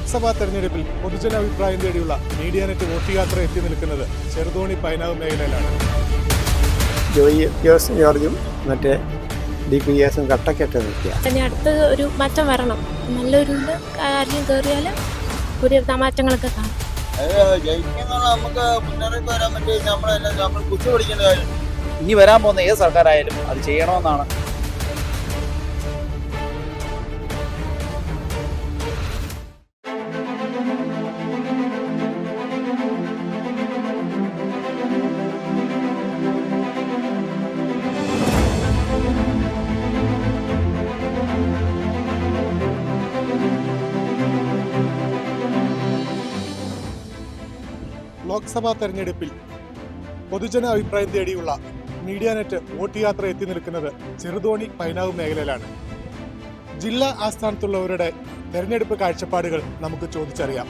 ലോക്സഭാ തെരഞ്ഞെടുപ്പിൽ പൊതുജനാഭിപ്രായം തേടിയുള്ള media net vote യാത്ര എത്തി നിൽക്കുന്നത് ചെറുതോണി പൈനാവ് മേഖലയിലാണ്. ജോയി ജോസ് ജോർജും മറ്റേ ഡി പി എസും കട്ടക്കെട്ട് നിൽക്കുക. അടുത്ത് ഒരു മാറ്റം വരണം. നല്ലൊരു കാര്യം കയറിയാൽ പുതിയ മാറ്റങ്ങളൊക്കെ കാണും. നമുക്ക് മുന്നറിയിപ്പ് വരാൻ പറ്റി നമ്മളെല്ലാം നമ്മൾ പിടിക്കേണ്ട കാര്യം. ഇനി വരാൻ പോകുന്ന ഏത് സർക്കാരായാലും അത് ചെയ്യണമെന്നാണ് ലോക്സഭാ തെരഞ്ഞെടുപ്പിൽ പൊതുജന അഭിപ്രായം തേടിയുള്ള മീഡിയ നെറ്റ് വോട്ട് യാത്ര എത്തി നിൽക്കുന്നത് ചെറുതോണി പൈനാവ് മേഖലയിലാണ്. ജില്ലാ ആസ്ഥാനത്തുള്ളവരുടെ തെരഞ്ഞെടുപ്പ് കാഴ്ചപ്പാടുകൾ നമുക്ക് ചോദിച്ചറിയാം.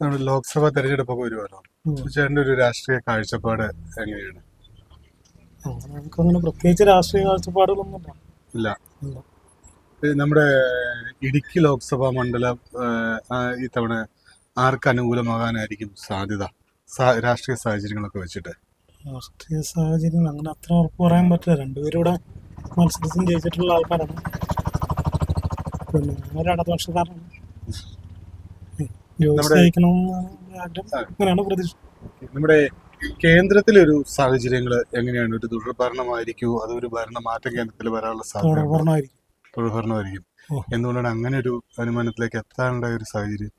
നമ്മുടെ ലോക്സഭാ തെരഞ്ഞെടുപ്പൊക്കെ വരുമല്ലോ ചേട്ടന്റെ ഒരു രാഷ്ട്രീയ കാഴ്ചപ്പാട് എങ്ങനെയാണ്? നമുക്കങ്ങനെ പ്രത്യേകിച്ച് രാഷ്ട്രീയ കാഴ്ചപ്പാടുകളൊന്നുമില്ല ഇല്ല. നമ്മുടെ ഇടുക്കി ലോക്സഭാ മണ്ഡലം ഇത്തവണ ആർക്ക് അനുകൂലമാകാനായിരിക്കും സാധ്യത? രാഷ്ട്രീയ സാഹചര്യങ്ങളൊക്കെ വെച്ചിട്ട്. രാഷ്ട്രീയ സാഹചര്യങ്ങൾ അങ്ങനെ അത്ര ഉറപ്പ് പറയാൻ പറ്റില്ല. രണ്ടുപേരും ഇവിടെ മത്സരത്തിന് ജയിച്ചിട്ടുള്ള ആൾക്കാരാണ്. പിന്നെ ഇടതുപക്ഷക്കാരാണ് നമ്മുടെ- കേന്ദ്രത്തിൽ ഒരു അങ്ങനെയാണ് കേന്ദ്രത്തിലൊരു സാഹചര്യങ്ങൾ എങ്ങനെയാണ്? ഒരു ദുർഭരണമായിരിക്കും അത് ഒരു ഭരണ മാറ്റം കേന്ദ്രത്തിൽ വരാനുള്ള സാധ്യത തുടർഭരണമായിരിക്കും. എന്തുകൊണ്ടാണ് അങ്ങനെ ഒരു അനുമാനത്തിലേക്ക് എത്താനുള്ള ഒരു സാഹചര്യം?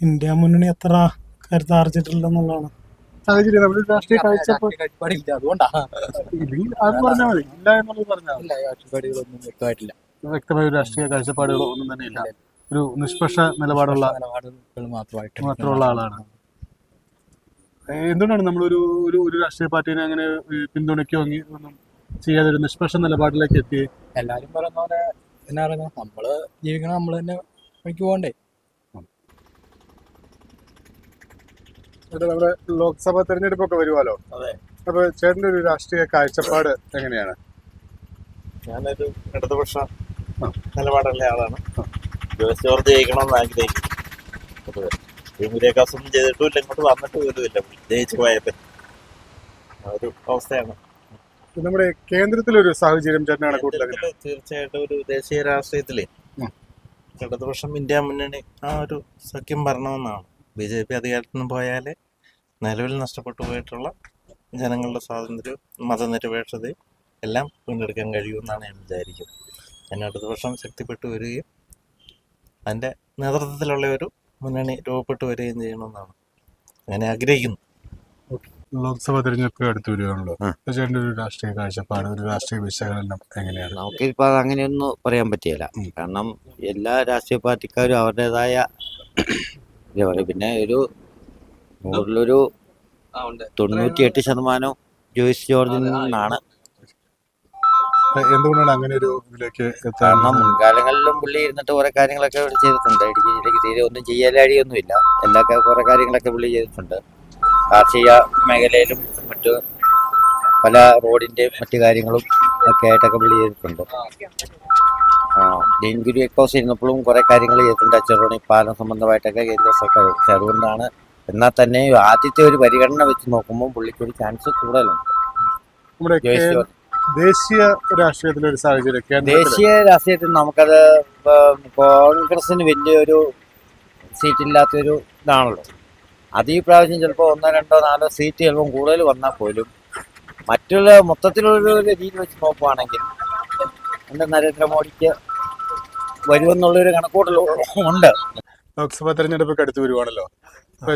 ഇന്ത്യ മുന്നണി എത്ര കരുത്താർജിട്ടില്ലെന്നുള്ളതാണ് സാഹചര്യം നമ്മുടെ രാഷ്ട്രീയ കാഴ്ചപ്പാട് കാഴ്ചപ്പാടില്ല അതുകൊണ്ടാ. അത് പറഞ്ഞാൽ മതി. ഇല്ല എന്നുള്ളത് പറഞ്ഞാൽ വ്യക്തമായ ഒരു രാഷ്ട്രീയ കാഴ്ചപ്പാടുകളോ ഒന്നും തന്നെ ഇല്ല. ഒരു നിഷ്പക്ഷ നിലപാടുള്ള മാത്രമുള്ള ആളാണ്. എന്തുകൊണ്ടാണ് നമ്മളൊരു ഒരു ഒരു രാഷ്ട്രീയ പാർട്ടീനെ അങ്ങനെ പിന്തുണയ്ക്കോ ഒന്നും ചെയ്യാതെ ഒരു നിഷ്പക്ഷ നിലപാടിലേക്ക് എത്തി എല്ലാരും പറയുന്ന പോലെ എന്നാ പറയുന്നത് നമ്മൾ ജീവിക്കണം നമ്മൾ തന്നെ പണിക്ക് പോകണ്ടേ. നമ്മുടെ ലോക്സഭാ തെരഞ്ഞെടുപ്പൊക്കെ വരുവാലോ? അതെ. അപ്പൊ ചേട്ടന്റെ ഒരു രാഷ്ട്രീയ കാഴ്ചപ്പാട് എങ്ങനെയാണ്? ഞാനൊരു ഇടതുപക്ഷ. നിലപാടുള്ള ആളാണ്. ജോസ് ജയിക്കണം ജയിക്കണമെന്ന് പൊതുവെ വിമുരേക്കാസൊന്നും ചെയ്തിട്ടുമില്ല ഇങ്ങോട്ട് വന്നിട്ട് പോലുമില്ല ജയിച്ചു പോയപ്പോ. ഒരു അവസ്ഥയാണ്. നമ്മുടെ കേന്ദ്രത്തിലൊരു സാഹചര്യം ചേട്ടനാണ് തീർച്ചയായിട്ടും ഒരു ദേശീയ രാഷ്ട്രീയത്തിൽ. ഇടതുപക്ഷം ഇന്ത്യ മുന്നണി ആ ഒരു സഖ്യം ഭരണമെന്നാണ് ബി ജെ പി അധികാരത്തിൽ നിന്ന് പോയാൽ നിലവിൽ നഷ്ടപ്പെട്ടു പോയിട്ടുള്ള ജനങ്ങളുടെ സ്വാതന്ത്ര്യവും മതനിരപേക്ഷതയും എല്ലാം വീണ്ടെടുക്കാൻ കഴിയുമെന്നാണ് ഞാൻ വിചാരിക്കുന്നത്. അതിന് ഇടതുപക്ഷം ശക്തിപ്പെട്ടു വരികയും അതിന്റെ നേതൃത്വത്തിലുള്ള ഒരു മുന്നണി രൂപപ്പെട്ടു വരികയും ചെയ്യണമെന്നാണ് അങ്ങനെ ആഗ്രഹിക്കുന്നു. ലോക്സഭാ തെരഞ്ഞെടുപ്പ് അടുത്ത് വരികയാണല്ലോ. ഒരു രാഷ്ട്രീയ കാഴ്ചപ്പാട് ഒരു രാഷ്ട്രീയ വിശകലനം എങ്ങനെയാണ്? നമുക്കിപ്പോൾ അത് അങ്ങനെയൊന്നും പറയാൻ പറ്റില്ല. കാരണം എല്ലാ രാഷ്ട്രീയ പാർട്ടിക്കാരും അവരുടേതായ പിന്നെ ഒരു നൂറിലൊരു തൊണ്ണൂറ്റിയെട്ട് ശതമാനം ജോയിസ് ജോർജിൽ നിന്നാണ് എന്തുകൊണ്ടാണ് അങ്ങനെ ഒരു ഇതിലേക്ക് കാരണം മുൻകാലങ്ങളിലും പുള്ളി ഇരുന്നിട്ട് കുറെ കാര്യങ്ങളൊക്കെ ഇവിടെ ചെയ്തിട്ടുണ്ട്. ഇടുക്കി ജില്ലയ്ക്ക് തീരെ ഒന്നും ചെയ്യാലടിയൊന്നുമില്ല എല്ലാ കുറെ കാര്യങ്ങളൊക്കെ പുള്ളി ചെയ്തിട്ടുണ്ട്. കാർഷിക മേഖലയിലും മറ്റു പല റോഡിന്റെയും മറ്റു കാര്യങ്ങളും ഒക്കെ ആയിട്ടൊക്കെ പുള്ളി ചെയ്തിട്ടുണ്ട്. ആ ഡെയിൻഗുരി എക്കോസ് ഇരുന്നപ്പോഴും കുറെ കാര്യങ്ങൾ ചെയ്തിട്ടുണ്ട്. അച്ചറോണി പാലം സംബന്ധമായിട്ടൊക്കെ കേന്ദ്ര സർക്കാർ അതുകൊണ്ടാണ് എന്നാൽ തന്നെ ആദ്യത്തെ ഒരു പരിഗണന വെച്ച് നോക്കുമ്പോൾ പുള്ളിക്ക് ഒരു ചാൻസ് കൂടുതലുണ്ട്. നമ്മുടെ ദേശീയ രാഷ്ട്രീയത്തിലെ ഒരു സാഹചര്യം ദേശീയ രാഷ്ട്രീയത്തിൽ നമുക്കത് കോൺഗ്രസിന് വലിയൊരു സീറ്റില്ലാത്തൊരു ഇതാണല്ലോ. അത് ഈ പ്രാവശ്യം ചിലപ്പോൾ ഒന്നോ രണ്ടോ നാലോ സീറ്റ് ചിലപ്പം കൂടുതൽ വന്നാൽ പോലും മറ്റുള്ള മൊത്തത്തിലുള്ള ഒരു രീതി വെച്ച് നോക്കുവാണെങ്കിൽ എന്റെ നരേന്ദ്രമോദിക്ക് വരുമെന്നുള്ളൊരു കണക്കൂട്ടൽ ഉണ്ട്. ലോക്സഭാ തെരഞ്ഞെടുപ്പൊക്കെ അടുത്ത് വരുവാണല്ലോ.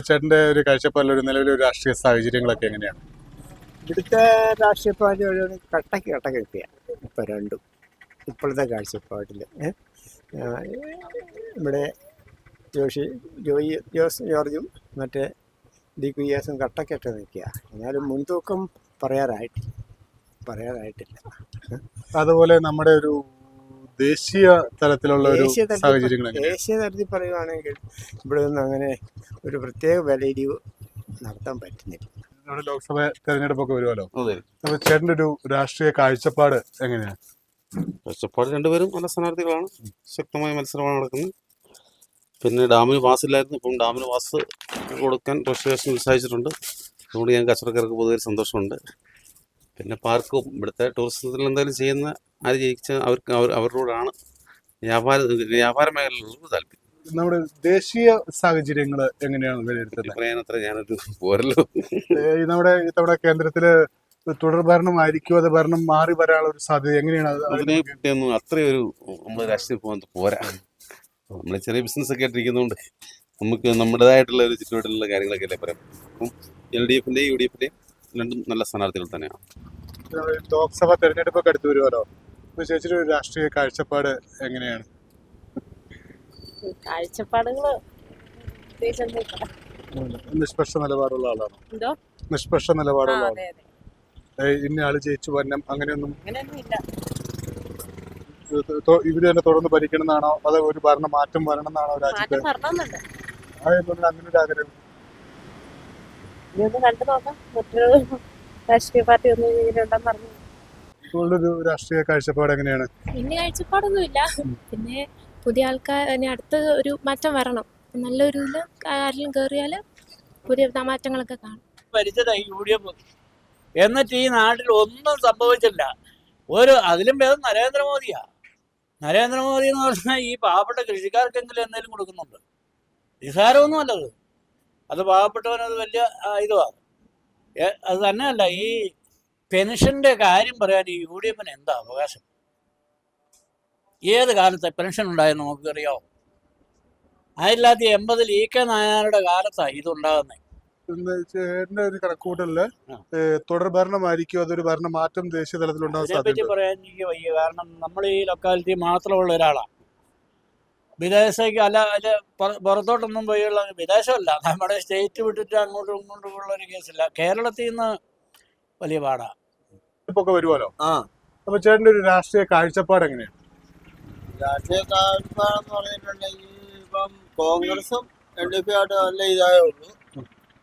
ചേട്ടന്റെ ഒരു കാഴ്ചപ്പാടിൽ ഒരു നിലവിലെ രാഷ്ട്രീയ സാഹചര്യങ്ങളൊക്കെ എങ്ങനെയാണ്? ഇവിടുത്തെ രാഷ്ട്രീയ പാർട്ടി ഒരു കട്ടക്ക് കട്ട കിട്ടിയ. ഇപ്പം രണ്ടും. ഇപ്പോഴത്തെ കാഴ്ചപ്പാടിൽ ഇവിടെ ജോഷി ജോയി ജോസ് ജോർജും മറ്റേ ഡി പി എസും കട്ടക്കെട്ട് നിൽക്കുക എന്നാലും മുൻതൂക്കം പറയാറായിട്ടില്ല. പറയാറായിട്ടില്ല അതുപോലെ നമ്മുടെ ഒരു ദേശീയ തലത്തിലുള്ള ഒരു ദേശീയ തലത്തിൽ പറയുകയാണെങ്കിൽ തലത്തിൽ പറയുവാണെങ്കിൽ ഇവിടെ നിന്ന് അങ്ങനെ ഒരു പ്രത്യേക വിലയിടിവ് നടത്താൻ പറ്റുന്നില്ല. നമ്മുടെ ലോക്സഭ തെരഞ്ഞെടുപ്പൊക്കെ വരുമല്ലോ. അപ്പൊ ചേട്ടന്റെ ഒരു രാഷ്ട്രീയ കാഴ്ചപ്പാട് എങ്ങനെയാണ് കാഴ്ചപ്പാട് രണ്ടുപേരും നല്ല സ്ഥാനാർത്ഥികളാണ്. ശക്തമായ മത്സരമാണ് നടക്കുന്നത്. പിന്നെ ഡാമിന് പാസ് ഇല്ലായിരുന്നു. ഇപ്പം ഡാമിന് പാസ് കൊടുക്കാൻ രജിസ്ട്രേഷൻ ഉത്സാഹിച്ചിട്ടുണ്ട്. അതുകൊണ്ട് ഞാൻ കച്ചവടക്കാർക്ക് പൊതുവെ സന്തോഷമുണ്ട്. പിന്നെ പാർക്കും ഇവിടുത്തെ ടൂറിസത്തിൽ എന്തായാലും ചെയ്യുന്ന ആര് ജയിച്ച അവർക്ക് അവർ അവരോടാണ് വ്യാപാര വ്യാപാര മേഖലയിലുള്ള താല്പര്യം. നമ്മുടെ ദേശീയ സാഹചര്യങ്ങൾ എങ്ങനെയാണ് വിലയിരുത്തുന്നത് നമ്മുടെ ഇത്തവണ കേന്ദ്രത്തിൽ തുടർ ഭരണമായിരിക്കും അത് ഭരണം മാറി വരാനുള്ള ഒരു സാധ്യത എങ്ങനെയാണ് അത്രയൊരു നമ്മൾ രാഷ്ട്രീയ പോകുന്നത് പോരാ. നമ്മൾ ചെറിയ ബിസിനസ് ഒക്കെ ആയിട്ടിരിക്കുന്നതുകൊണ്ട് നമുക്ക് നമ്മുടേതായിട്ടുള്ള ഒരു ചുറ്റുപാടിലുള്ള കാര്യങ്ങളൊക്കെ അല്ലേ പറയാം. അപ്പം എൽ ഡി എഫിന്റെയും യു ഡി എഫിന്റെയും രണ്ടും നല്ല സ്ഥാനാർത്ഥികൾ തന്നെയാണ്. ലോക്സഭാ തെരഞ്ഞെടുപ്പൊക്കെ അടുത്ത് വരുമല്ലോ ചേച്ചിയുടെ രാഷ്ട്രീയ കാഴ്ചപ്പാട് എങ്ങനെയാണ്? കാഴ്ചപ്പാടുകൾ നിഷ്പക്ഷ നിലപാടുള്ള ആളാണ്? എന്തോ? നിഷ്പക്ഷ നിലപാടുള്ള ആളാണ്? അതെ അതെ. ഏഹ് ഇന്ന ആൾ ജയിച്ചു വരണം അങ്ങനെയൊന്നും ഇവർ തന്നെ തുടർന്ന് ഭരിക്കണം എന്നാണോ അതോ ഒരു ഭരണ മാറ്റം വരണം എന്നാണോ രാജ്യത്ത് അതെന്തുകൊണ്ട് അങ്ങനെ ഒരു ആഗ്രഹം. ഇനി ഒന്ന് കണ്ടു നോക്കാം. മറ്റൊരു രാഷ്ട്രീയ പാർട്ടി ഒന്നും ഇങ്ങനെ പറഞ്ഞു ഒരു രാഷ്ട്രീയ കാഴ്ചപ്പാട് എങ്ങനെയാണ്? പിന്നെ കാഴ്ചപ്പാടൊന്നുമില്ല. പിന്നെ പുതിയ ആൾക്കാർ ഇനി അടുത്ത ഒരു മാറ്റം വരണം. നല്ലൊരു ഇതിൽ ആരെങ്കിലും കയറിയാൽ പുതിയ മാറ്റങ്ങളൊക്കെ കാണും. എന്നിട്ട് ഈ നാട്ടിൽ ഒന്നും സംഭവിച്ചില്ല. ഒരു അതിലും ഭേദം നരേന്ദ്രമോദിയാ. നരേന്ദ്രമോദി എന്ന് പറഞ്ഞാൽ ഈ പാവപ്പെട്ട കൃഷിക്കാർക്കെങ്കിലും എന്തെങ്കിലും കൊടുക്കുന്നുണ്ട്. നിസാരമൊന്നും അല്ലത് അത്. പാവപ്പെട്ടവനത് വലിയ ഇതുവാണ് അത് തന്നെയല്ല ഈ പെൻഷന്റെ കാര്യം പറയാൻ ഈ യു ഡി എഫിന് എന്താ അവകാശം? ഏത് കാലത്തെ പെൻഷൻ ഉണ്ടായെന്ന് നമുക്കറിയോ ആയിരത്തി തൊള്ളായിരത്തി എൺപതിൽ ഇ കെ നായനാരുടെ കാലത്താണ് ഇതുണ്ടാകുന്നത് ചേട്ടന്റെ ഒരു കണക്കൂട്ടലിൽ തുടർ ഭരണമായിരിക്കും അതൊരു ഭരണ മാറ്റം ദേശീയ തലത്തിൽ പറയാൻ എനിക്ക് വയ്യ. കാരണം നമ്മൾ ഈ ലൊക്കാലിറ്റി മാത്രമുള്ള ഒരാളാണ് വിദേശത്തേക്ക് അല്ല അല്ല പുറ- പുറത്തോട്ടൊന്നും പോയുള്ള വിദേശമല്ല. നമ്മുടെ സ്റ്റേറ്റ് വിട്ടിട്ട് അങ്ങോട്ടും ഇങ്ങോട്ടും ഉള്ള ഒരു കേസില്ല കേരളത്തിൽ നിന്ന് വലിയ പാടാ. ഇപ്പൊ വരുമല്ലോ ആ. അപ്പൊ ചേട്ടന്റെ ഒരു രാഷ്ട്രീയ കാഴ്ചപ്പാട് എങ്ങനെയാണ് രാഷ്ട്രീയ കാഴ്ചപ്പാടെന്ന് പറഞ്ഞിട്ടുണ്ടെങ്കിൽ ഇപ്പം കോൺഗ്രസും എൽ ഡി പി ആയിട്ട് നല്ല ഇതായേ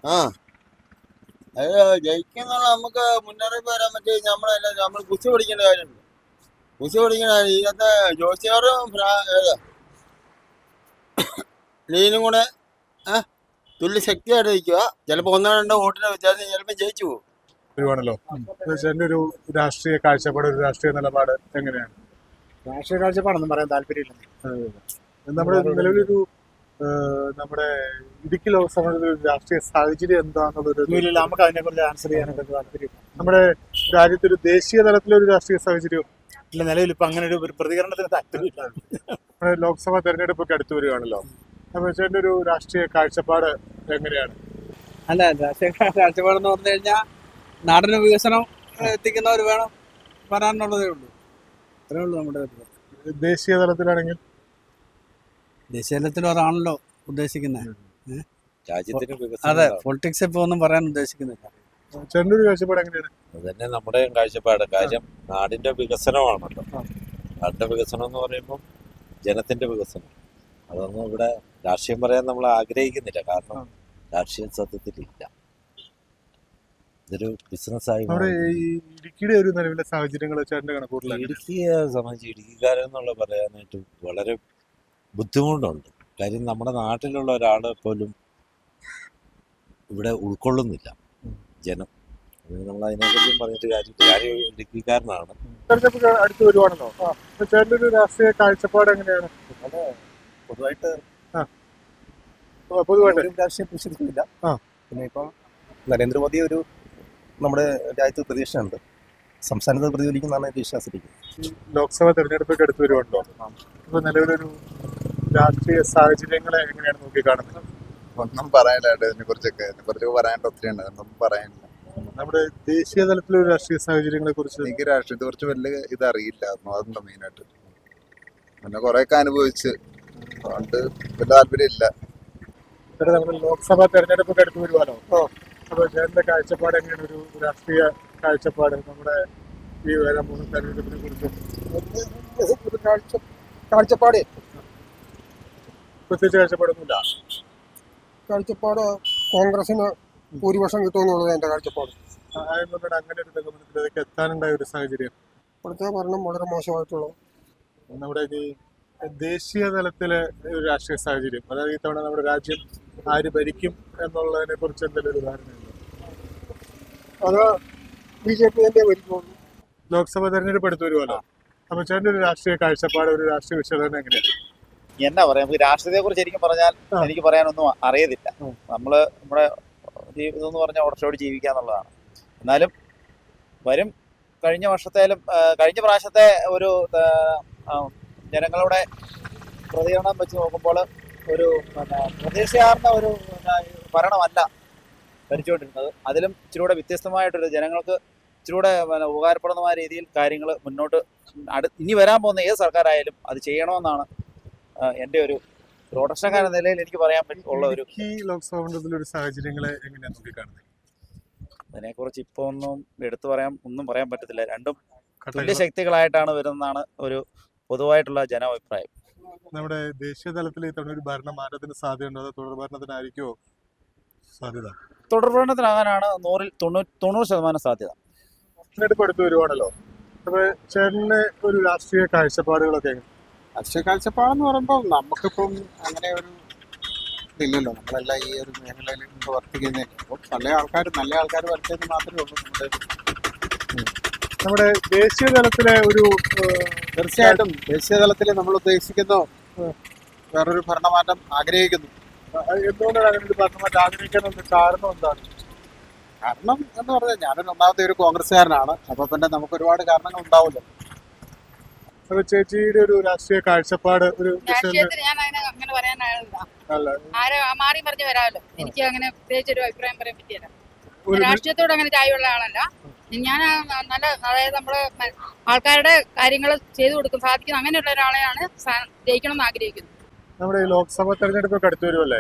ആ. അത് നമുക്ക് മുന്നറിയിപ്പ് വരാൻ പറ്റി നമ്മൾ കുസി പഠിക്കേണ്ട കാര്യമുണ്ട്. കുസി പഠിക്കേണ്ട കാര്യം ജോസിയാറും ലീനും കൂടെ തുല്യ ശക്തിയായിട്ട് നിൽക്കുക ചിലപ്പോൾ ഒന്നോ രണ്ടോ വോട്ടിന്റെ വ്യത്യാസം ചിലപ്പോൾ ജയിച്ചു പോകും. വരുവാണല്ലോ. ഒരു രാഷ്ട്രീയ കാഴ്ചപ്പാട് ഒരു രാഷ്ട്രീയ നിലപാട് എങ്ങനെയാണ്? രാഷ്ട്രീയ കാഴ്ചപ്പാടൊന്നും പറയാൻ താല്പര്യമില്ല. നമ്മുടെ നിലവിലൊരു നമ്മുടെ ഇടുക്കി ലോക്സഭയിലെ ഒരു രാഷ്ട്രീയ സാഹചര്യം എന്താണെന്നുള്ളൊരു നമുക്ക് നമുക്ക് അതിനെക്കുറിച്ച് ആൻസർ ചെയ്യാനൊക്കെ താല്പര്യം നമ്മുടെ രാജ്യത്തൊരു ദേശീയ തലത്തിലൊരു രാഷ്ട്രീയ സാഹചര്യം. ഇല്ല നിലവിൽ ഇപ്പൊ അങ്ങനെ ഒരു പ്രതികരണത്തിന് താല്പര്യമില്ല. നമ്മുടെ ലോക്സഭാ തെരഞ്ഞെടുപ്പൊക്കെ അടുത്ത് വരികയാണല്ലോ. അപ്പൊ ചേട്ടന്റെ ഒരു രാഷ്ട്രീയ കാഴ്ചപ്പാട് എങ്ങനെയാണ്? അല്ല രാഷ്ട്രീയ കാഴ്ചപ്പാടെന്ന് പറഞ്ഞു കഴിഞ്ഞാൽ നാടിന് വികസനം എത്തിക്കുന്നവർ വേണം വരാനുള്ളതേ ഉള്ളൂ. അത്രേ ഉള്ളൂ നമ്മുടെ. ദേശീയ തലത്തിലാണെങ്കിൽ? ദേശീയ തലത്തിൽ ഒരാണല്ലോ ഉദ്ദേശിക്കുന്നത് അതെ പൊളിറ്റിക്സ് ഇപ്പൊ ഒന്നും പറയാൻ ഉദ്ദേശിക്കുന്നില്ല. ചേട്ടന്റെ ഒരു കാഴ്ചപ്പാട് എങ്ങനെയാണ്? അതന്നെ നമ്മുടെ കാഴ്ചപ്പാട്. കാര്യം നാടിന്റെ വികസനമാണല്ലോ. നാടിന്റെ വികസനം എന്ന് പറയുമ്പോൾ ജനത്തിന്റെ വികസനം. അതൊന്നും ഇവിടെ രാഷ്ട്രീയം പറയാൻ നമ്മൾ ആഗ്രഹിക്കുന്നില്ല. കാരണം രാഷ്ട്രീയം സത്യത്തിലില്ല ഇതൊരു ബിസിനസ്സായി നമ്മുടെ ഈ ഇടുക്കിയുടെ ഒരു നിലവിലെ സാഹചര്യങ്ങൾ ചേട്ടന്റെ കണക്കൂട്ടിലാണ് ഇടുക്കിയെ സംബന്ധിച്ച് ഇടുക്കിക്കാരെന്നുള്ള പറയാനായിട്ട് വളരെ ബുദ്ധിമുട്ടുണ്ട്. കാര്യം നമ്മുടെ നാട്ടിലുള്ള ഒരാൾ പോലും ഇവിടെ ഉൾക്കൊള്ളുന്നില്ല. ജനം. നമ്മൾ അതിനെക്കുറിച്ചും പറഞ്ഞിട്ട് കാര്യം കാര്യം ഇടുക്കിക്കാരനാണ്. തെരഞ്ഞെടുപ്പ് അടുത്ത് വരുവാണല്ലോ ഒരു രാഷ്ട്രീയ കാഴ്ചപ്പാട് എങ്ങനെയാണ്? പൊതുവായിട്ട് ആ. പൊതുവായിട്ട്. രാഷ്ട്രീയം ആ. പിന്നെ ഇപ്പം നരേന്ദ്രമോദി ഒരു നമ്മുടെ രാജ്യത്ത് പ്രതീക്ഷയുണ്ട്. സംസ്ഥാനത്ത് പ്രതിഫലിക്കുന്നതാണ് എനിക്ക് വിശ്വാസിക്കുന്നത് ലോക്സഭാ തെരഞ്ഞെടുപ്പൊക്കെ അടുത്ത് വരുവാണല്ലോ. അപ്പൊ നിലവിലൊരു രാഷ്ട്രീയ സാഹചര്യങ്ങളെ എങ്ങനെയാണ് നോക്കി കാണുന്നത് ഒന്നും പറയാനില്ല ഇതിനെ കുറിച്ചൊക്കെ ഇതിനെ കുറിച്ച് പറയാനായിട്ട് ഒത്തിരി ഉണ്ട് ഒന്നും പറയാനില്ല. നമ്മുടെ ദേശീയ തലത്തിലെ രാഷ്ട്രീയ സാഹചര്യങ്ങളെ കുറിച്ച് എനിക്ക് രാഷ്ട്രീയത്തെ കുറിച്ച് വലിയ ഇത് അറിയില്ല അതുകൊണ്ട് മെയിനായിട്ട്. പിന്നെ കുറെയൊക്കെ അനുഭവിച്ച്. അതുകൊണ്ട് വലിയ താല്പര്യം ഇല്ല ഇവിടെ നമ്മുടെ ലോക്സഭാ തെരഞ്ഞെടുപ്പൊക്കെ അടുത്ത് വരുവാനോ അപ്പൊ ചേട്ടന്റെ കാഴ്ചപ്പാട് എങ്ങനെയാണ്? ഒരു രാഷ്ട്രീയ കാഴ്ചപ്പാട് നമ്മുടെ ഈ വരാൻ പോകുന്ന തെരഞ്ഞെടുപ്പിനെ കുറിച്ച്. ഒരു കാഴ്ച കാഴ്ചപ്പാട്. പ്രത്യേകിച്ച് കാഴ്ചപ്പാടൊന്നുമില്ല. കാഴ്ചപ്പാട് കോൺഗ്രസിന് ഭൂരിപക്ഷം കിട്ടുമെന്നുള്ളത് എന്റെ കാഴ്ചപ്പാട്. അങ്ങനെ ഒരു നിഗമനത്തിലേക്ക് എത്താനുണ്ടായ ഒരു സാഹചര്യം? ഇപ്പോഴത്തെ ഭരണം വളരെ മോശമായിട്ടുള്ളത് നമ്മുടെ ഈ ദേശീയ തലത്തിലെ ഒരു രാഷ്ട്രീയ സാഹചര്യം. അതായത് ഈ തവണ നമ്മുടെ രാജ്യം ആര് ഭരിക്കും എന്നുള്ളതിനെ കുറിച്ച് എന്തെങ്കിലും ഒരു ധാരണയുണ്ടോ? അതോ ബി ജെ പി തന്നെ ലോക്സഭ തെരഞ്ഞെടുപ്പ് എടുത്തു വരുമല്ലോ. അപ്പൊ ചേട്ടന്റെ ഒരു രാഷ്ട്രീയ കാഴ്ചപ്പാട് ഒരു രാഷ്ട്രീയ വിശകലനം എങ്ങനെയാണ് എന്നാ പറയാ നമുക്ക് രാഷ്ട്രീയത്തെ കുറിച്ച് ശരിക്കും പറഞ്ഞാൽ എനിക്ക് പറയാനൊന്നും അറിയത്തില്ല. നമ്മൾ നമ്മൾ നമ്മുടെ ജീവിതം എന്ന് പറഞ്ഞാൽ ഉടച്ചോടി ജീവിക്കുക എന്നുള്ളതാണ് എന്നാലും വരും. കഴിഞ്ഞ വർഷത്തേലും കഴിഞ്ഞ പ്രാവശ്യത്തെ ഒരു ജനങ്ങളുടെ പ്രതികരണം വെച്ച് നോക്കുമ്പോൾ ഒരു പിന്നെ പ്രതീക്ഷയാർന്ന ഒരു ഭരണമല്ല ഭരിച്ചുകൊണ്ടിരുന്നത്. അതിലും ഇച്ചിരൂടെ വ്യത്യസ്തമായിട്ടൊരു ജനങ്ങൾക്ക് ഇച്ചിരൂടെ പിന്നെ ഉപകാരപ്രദമായ രീതിയിൽ കാര്യങ്ങൾ മുന്നോട്ട് അടു ഇനി വരാൻ പോകുന്ന ഏത് സർക്കാരായാലും അത് ചെയ്യണമെന്നാണ് എന്റെ ഒരു പ്രൊഡക്ഷൻകാരൻ നിലയിൽ എനിക്ക് പറയാൻ പറ്റുള്ള ഒരു ലോക്സഭ സാഹചര്യങ്ങളെ എങ്ങനെയാണ് നോക്കിക്കാണുന്നത്? അതിനെക്കുറിച്ച് ഇപ്പോൾ ഒന്നും എടുത്തു പറയാൻ ഒന്നും പറയാൻ പറ്റത്തില്ല. രണ്ടും തുല്യ ശക്തികളായിട്ടാണ് വരുന്നതാണ് ഒരു പൊതുവായിട്ടുള്ള ജനാഭിപ്രായം. നമ്മുടെ ദേശീയ തലത്തിൽ ഒരു ഭരണ മാറ്റത്തിന് സാധ്യതയുണ്ടോ? അതോ തുടർ ഭരണത്തിനായിരിക്കുമോ സാധ്യത? തുടർ ഭരണത്തിനാകാനാണ് നൂറിൽ തൊണ്ണൂറ് തൊണ്ണൂറ് ശതമാനം സാധ്യത. തെരഞ്ഞെടുപ്പ് എടുത്തു വരുവാണല്ലോ. അപ്പൊ ചേട്ടന് ഒരു രാഷ്ട്രീയ കാഴ്ചപ്പാടുകളൊക്കെ? രാഷ്ട്രീയ കാഴ്ചപ്പാടെന്ന് പറയുമ്പോൾ നമുക്കിപ്പം അങ്ങനെ ഒരു ഇല്ലല്ലോ നമ്മളെല്ലാം ഈ ഒരു മേഖലയിൽ പ്രവർത്തിക്കുന്നില്ല അപ്പോൾ നല്ല ആൾക്കാർ നല്ല ആൾക്കാർ വരച്ചതെന്ന് മാത്രമേ ഉള്ളൂ നമ്മുടെ നമ്മുടെ ദേശീയ തലത്തിലെ ഒരു തീർച്ചയായിട്ടും. ദേശീയ തലത്തിൽ നമ്മൾ ഉദ്ദേശിക്കുന്ന വേറൊരു ഭരണമാറ്റം ആഗ്രഹിക്കുന്നു. എന്തുകൊണ്ടാണ് അങ്ങനെ ഒരു ഭരണമാറ്റം ആഗ്രഹിക്കാനുള്ള കാരണം എന്താണ്? കാരണം എന്ന് പറഞ്ഞാൽ ഞാനൊരു ഒന്നാമത്തെ ഒരു കോൺഗ്രസ്സുകാരനാണ്. അപ്പൊ പിന്നെ നമുക്ക് ഒരുപാട് കാരണങ്ങൾ ഉണ്ടാവില്ല. അപ്പൊ ചേച്ചിയുടെ ഒരു രാഷ്ട്രീയ കാഴ്ചപ്പാട് ഒരു രാഷ്ട്രീയത്തോട് ഞാൻ അങ്ങനെ ചായ ഉള്ള അല്ല. മാറി പറഞ്ഞു വരാമല്ലോ. എനിക്ക് അങ്ങനെ പ്രത്യേകിച്ച് ഒരു അഭിപ്രായം പറയാൻ പറ്റിയല്ല. ഒരു രാഷ്ട്രീയത്തോട് അങ്ങനെ ചായവുള്ള ആളല്ല. ഞാൻ നല്ല അതായത് നമ്മൾ ആൾക്കാരുടെ കാര്യങ്ങൾ ചെയ്തു കൊടുക്കും സാധിക്കുന്ന അങ്ങനെയുള്ള ഒരാളെയാണ് ജയിക്കണം എന്ന് ആഗ്രഹിക്കുന്നത് നമ്മുടെ ഈ ലോക്സഭ തെരഞ്ഞെടുപ്പൊക്കെ അടുത്തു വരുമല്ലേ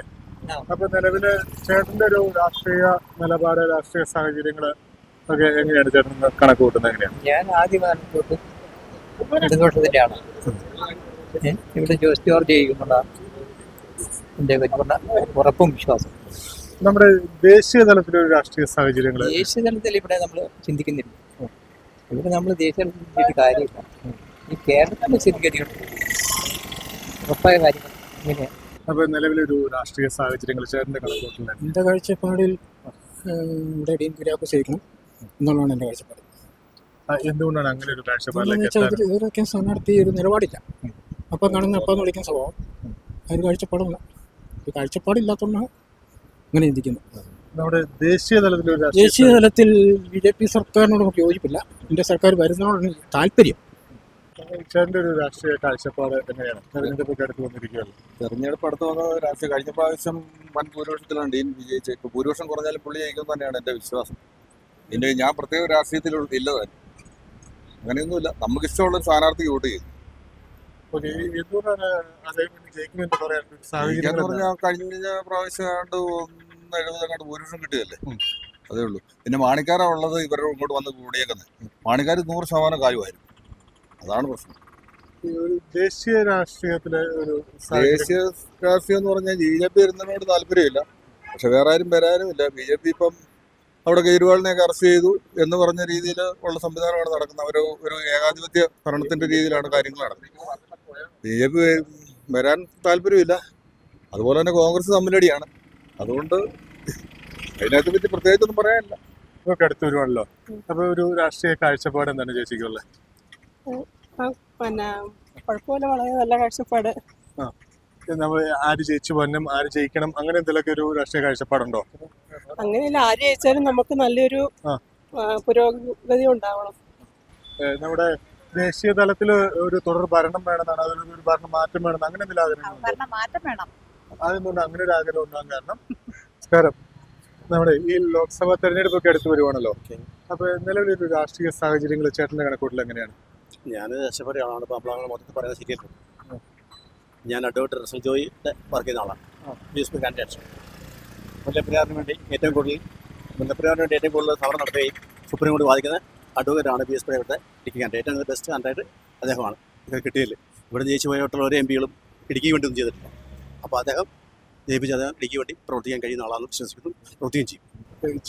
അപ്പൊ നിലവിൽ ചേട്ടന്റെ ഒരു രാഷ്ട്രീയ നിലപാട് രാഷ്ട്രീയ സാഹചര്യങ്ങൾ ഒക്കെ എങ്ങനെയാണ് ചേട്ടൻ കണക്ക് കൂട്ടുന്നത് എങ്ങനെയാണ്? ഞാൻ ആദ്യം ആണ് ഇവിടെ ജോസ് ജോർജ് ചെയ്യുമ്പോഴാണ് എന്റെ വരുമ്പോൾ ഉറപ്പും വിശ്വാസം. നമ്മുടെ ദേശീയ തലത്തിലെ ഒരു രാഷ്ട്രീയ സാഹചര്യങ്ങൾ ദേശീയ തലത്തിൽ ഇവിടെ നമ്മൾ ചിന്തിക്കുന്നില്ല. ഇവിടെ നമ്മൾ ദേശീയ തലത്തിൽ ചിന്തിച്ചിട്ട് കാര്യമില്ല. ഈ കേരളത്തിന്റെ സ്ഥിതിഗതികൾ ഉറപ്പായ കാര്യങ്ങൾ ഇങ്ങനെയാണ് അപ്പൊ നിലവിലൊരു രാഷ്ട്രീയ സാഹചര്യങ്ങൾ ചേട്ടന്റെ കണക്ക് എന്റെ കാഴ്ചപ്പാടിൽ ഇവിടെ ഡീൻ കുര്യാക്കോസ് ചെയ്യണം എന്നുള്ളതാണ് എന്റെ കാഴ്ചപ്പാട്. എന്തുകൊണ്ടാണ് അങ്ങനെ ഒരു കാഴ്ചപ്പാടിലേക്ക് ഇവരൊക്കെ സ്ഥാനാർത്ഥി ഒരു നിലപാടില്ല. അപ്പം കാണുന്ന അപ്പം വിളിക്കുന്ന സ്വഭാവം. ആ ഒരു കാഴ്ചപ്പാടില്ല ഒരു കാഴ്ചപ്പാടില്ലാത്തതുകൊണ്ടാണ് അങ്ങനെ ചിന്തിക്കുന്നു. നമ്മുടെ ദേശീയ തലത്തിൽ ഒരു ദേശീയ തലത്തിൽ ബി ജെ പി സർക്കാരിനോട് നമുക്ക് യോജിപ്പില്ല. ഇന്ത്യ സർക്കാർ വരുന്നതിനോടാണ് താല്പര്യം. ഒരു രാഷ്ട്രീയ കാഴ്ചപ്പാട് എങ്ങനെയാണ്? തെരഞ്ഞെടുപ്പൊക്കെ അടുത്ത് വന്നിരിക്കുകയല്ലോ തെരഞ്ഞെടുപ്പ് അടുത്ത് വന്നത് രാഷ്ട്രീയ കഴിഞ്ഞ പ്രാവശ്യം വൻ ഭൂരിപക്ഷത്തിലാണ് ഡീൻ വിജയിച്ചത്. ഇപ്പോൾ ഭൂരിപക്ഷം കുറഞ്ഞാലും പുള്ളി ജയിക്കും തന്നെയാണ് എന്റെ വിശ്വാസം. പിന്നെ ഞാൻ പ്രത്യേക രാഷ്ട്രീയത്തിൽ ഇല്ല തന്നെ. അങ്ങനെയൊന്നുമില്ല. നമുക്ക് ഇഷ്ടമുള്ള സ്ഥാനാർത്ഥി സ്ഥാനാർത്ഥിക്ക് വോട്ട് ചെയ്യും. പറഞ്ഞാൽ കഴിഞ്ഞ പ്രാവശ്യം ആണ്ട് ഒന്ന് എഴുപത് അങ്ങോട്ട് ഭൂരിപക്ഷം കിട്ടുകയല്ലേ ഉം. അതേ ഉള്ളൂ. പിന്നെ മാണിക്കാരാ ഉള്ളത് ഇവരുടെ ഇങ്ങോട്ട് വന്ന് കൂടിയേക്കുന്നത് മാണിക്കാർ നൂറ് ശതമാനം കാര്യമായിരുന്നു. അതാണ് പ്രശ്നം. ഒരു ദേശീയ രാഷ്ട്രീയത്തിലെ ഒരു ദേശീയ രാഷ്ട്രീയം എന്ന് പറഞ്ഞാൽ ബി ജെ പി വരുന്നതിനോട് താല്പര്യമില്ല. പക്ഷെ വേറെ ആരും വരാനും ഇല്ല ബി ജെ പി ഇപ്പം അവിടെ കേജ്രിവാളിനെയൊക്കെ അറസ്റ്റ് ചെയ്തു എന്ന് പറഞ്ഞ രീതിയിൽ ഉള്ള സംവിധാനമാണ് നടക്കുന്നത്. ഒരു ഒരു ഏകാധിപത്യ ഭരണത്തിന്റെ രീതിയിലാണ് കാര്യങ്ങൾ നടക്കുന്നത്. ബി ജെ പി വരാൻ താല്പര്യമില്ല. അതുപോലെ തന്നെ കോൺഗ്രസ് തമ്മിലടിയാണ്. അതുകൊണ്ട് അതിനകത്ത് പറ്റി പ്രത്യേകിച്ചൊന്നും പറയാനില്ല. ഇതൊക്കെ അടുത്ത് വരുവാണല്ലോ. അപ്പൊ ഒരു രാഷ്ട്രീയ കാഴ്ചപ്പാട് എന്താണ് ചേച്ചിക്കുള്ളത്? പിന്നെ കുഴപ്പമില്ല. വളരെ നല്ല കാഴ്ചപ്പാട്. നമ്മൾ ആര് ജയിച്ചു വന്നും ആര് ജയിക്കണം അങ്ങനെ എന്തെങ്കിലുമൊക്കെ ഒരു രാഷ്ട്രീയ കാഴ്ചപ്പാടുണ്ടോ? അങ്ങനെയല്ല ആര് ജയിച്ചാലും നമുക്ക് നല്ലൊരു പുരോഗതി ഉണ്ടാവണം. നമ്മുടെ ദേശീയ തലത്തിൽ ഒരു തുടർ ഭരണം വേണമെന്നാണ് അതിൽ ഒരു ഭരണ മാറ്റം വേണം അങ്ങനെ എന്തെങ്കിലും ആഗ്രഹം ഭരണം മാറ്റം വേണം. അതെന്തുകൊണ്ട് അങ്ങനെ ഒരു ആഗ്രഹം ഉണ്ടാകാൻ കാരണം നമസ്കാരം. നമ്മുടെ ഈ ലോക്സഭാ തെരഞ്ഞെടുപ്പൊക്കെ അടുത്ത് വരുവാണല്ലോ. അപ്പൊ നിലവിലൊരു രാഷ്ട്രീയ സാഹചര്യങ്ങൾ ചേട്ടന്റെ കണക്കൂട്ടിൽ എങ്ങനെയാണ്? ഞാൻ രക്ഷപ്പെട്ട ആളാണ് ഇപ്പോൾ മൊത്തത്തിൽ പറയുന്നത് ശരിയല്ലോ. ഞാൻ അഡ്വക്കേറ്റ് റസൽ ജോയി വർക്ക് ചെയ്യുന്ന ആളാണ്. ബി എസ് പി കാൻഡിഡേറ്റ് മുല്ലപ്പെരിയാറിന് വേണ്ടി ഏറ്റവും കൂടുതൽ മുല്ലപ്പെരിയാറിന് വേണ്ടി ഏറ്റവും കൂടുതൽ സമരം നടത്തുകയും സുപ്രീം കോടതി വാദിക്കുന്ന അഡ്വക്കേറ്റാണ് ബി എസ് പി ഇവിടുത്തെ ഇടുക്കി കാൻഡിഡേറ്റ് ഏറ്റവും ബെസ്റ്റ് കാൻഡിഡേറ്റ് അദ്ദേഹമാണ്. ഇത് കിട്ടിയില്ല? ഇവിടെ ജയിച്ചു പോയിട്ടുള്ള ഒരു എം പികളും ഇടുക്കി വേണ്ടി ഒന്നും ചെയ്തിട്ടില്ല. അപ്പോൾ അദ്ദേഹം ജയിപ്പിച്ച് അദ്ദേഹം ഇടുക്കി വേണ്ടി പ്രവർത്തിക്കാൻ കഴിയുന്ന ആളാണെന്ന് വിശ്വസിക്കുന്നു പ്രവർത്തിക്കുകയും ചെയ്യും.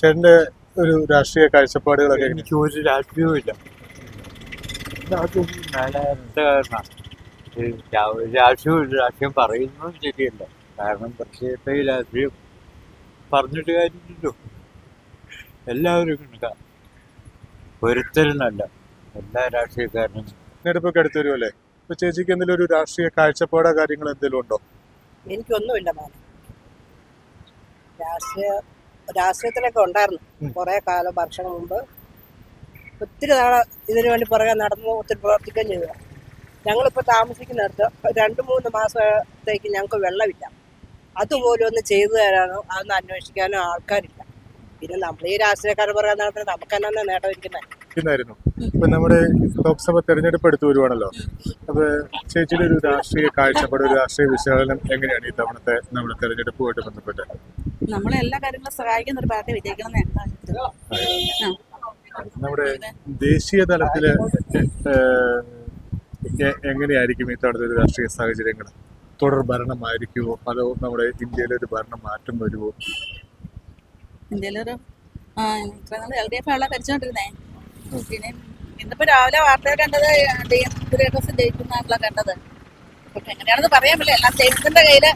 ചേട്ടന്റെ ഒരു രാഷ്ട്രീയ കാഴ്ചപ്പാടുകളൊക്കെ? എനിക്ക് ഒരു രാഷ്ട്രീയവും ഇല്ല. രാഷ്ട്രീയം രാഷ്ട്രീയം പറയുന്നതും ശരിയല്ല. കാരണം പക്ഷേ ഈ രാഷ്ട്രീയം പറഞ്ഞിട്ട് കാര്യമില്ലല്ലോ. എല്ലാവരും കണക്കാ ഒരുത്തരുന്നല്ല എല്ലാ രാഷ്ട്രീയക്കാരനും തിരഞ്ഞെടുപ്പൊക്കെ അടുത്ത് വരുമല്ലേ? ഇപ്പൊ ചേച്ചിക്ക് എന്തെങ്കിലും ഒരു രാഷ്ട്രീയ കാഴ്ചപ്പാടോ കാര്യങ്ങളോ എന്തെങ്കിലും ഉണ്ടോ? എനിക്കൊന്നുമില്ല മോനെ. രാഷ്ട്രീയ രാഷ്ട്രീയത്തിലൊക്കെ ഉണ്ടായിരുന്നു. കുറെ കാലം വർഷം മുമ്പ്. ഒത്തിരി നാളെ ഇതിനു വേണ്ടി പുറകെ നടന്നു ഒത്തിരി പ്രവർത്തിക്കുകയും ചെയ്തു. ഞങ്ങളിപ്പോൾ താമസിക്കുന്നിടത്ത് രണ്ട് മൂന്ന് മാസത്തേക്ക് ഞങ്ങൾക്ക് വെള്ളമില്ല. അതുപോലെ ഒന്ന് ചെയ്തു തരാനോ അതൊന്ന് അന്വേഷിക്കാനോ ആൾക്കാരില്ല. പിന്നെ നമ്മൾ ഈ രാഷ്ട്രീയക്കാരെ പറയാൻ നടത്തുന്നത് നമുക്ക് തന്നെ നേട്ടം ഇരിക്കുന്നത് ഇപ്പൊ നമ്മുടെ ലോക്സഭ തെരഞ്ഞെടുപ്പ് എടുത്തു വരുവാണല്ലോ. അപ്പൊ ചേച്ചിയുടെ ഒരു രാഷ്ട്രീയ കാഴ്ചപ്പാട് ഒരു രാഷ്ട്രീയ വിശകലനം എങ്ങനെയാണ് ഈ തവണത്തെ നമ്മുടെ തെരഞ്ഞെടുപ്പുമായിട്ട് ബന്ധപ്പെട്ട്? നമ്മളെ എല്ലാ കാര്യങ്ങളും സഹായിക്കുന്ന ഒരു പാർട്ടി വിജയിക്കണം നമ്മുടെ ദേശീയ തലത്തിൽ എങ്ങനെയായിരിക്കും ഈ തവണത്തെ ഒരു രാഷ്ട്രീയ സാഹചര്യങ്ങൾ തുടർ ഭരണമായിരിക്കുമോ അതോ നമ്മുടെ ഇന്ത്യയിലെ ഒരു ഭരണം മാറ്റം വരുമോ ഇന്ത്യയിലൊരു ആ ഇത്ര നാൾ എൽ ഡി എഫ് ആളെ ഭരിച്ചോണ്ടിരുന്നേ പിന്നെ ഇന്നിപ്പോ രാവിലെ വാർത്ത കണ്ടത് ഡി എം കുര്യാക്കോസ് കണ്ടത്. പക്ഷെ എങ്ങനെയാണെന്ന് പറയാൻ പറ്റില്ല. എല്ലാം ദൈവത്തിന്റെ കയ്യിൽ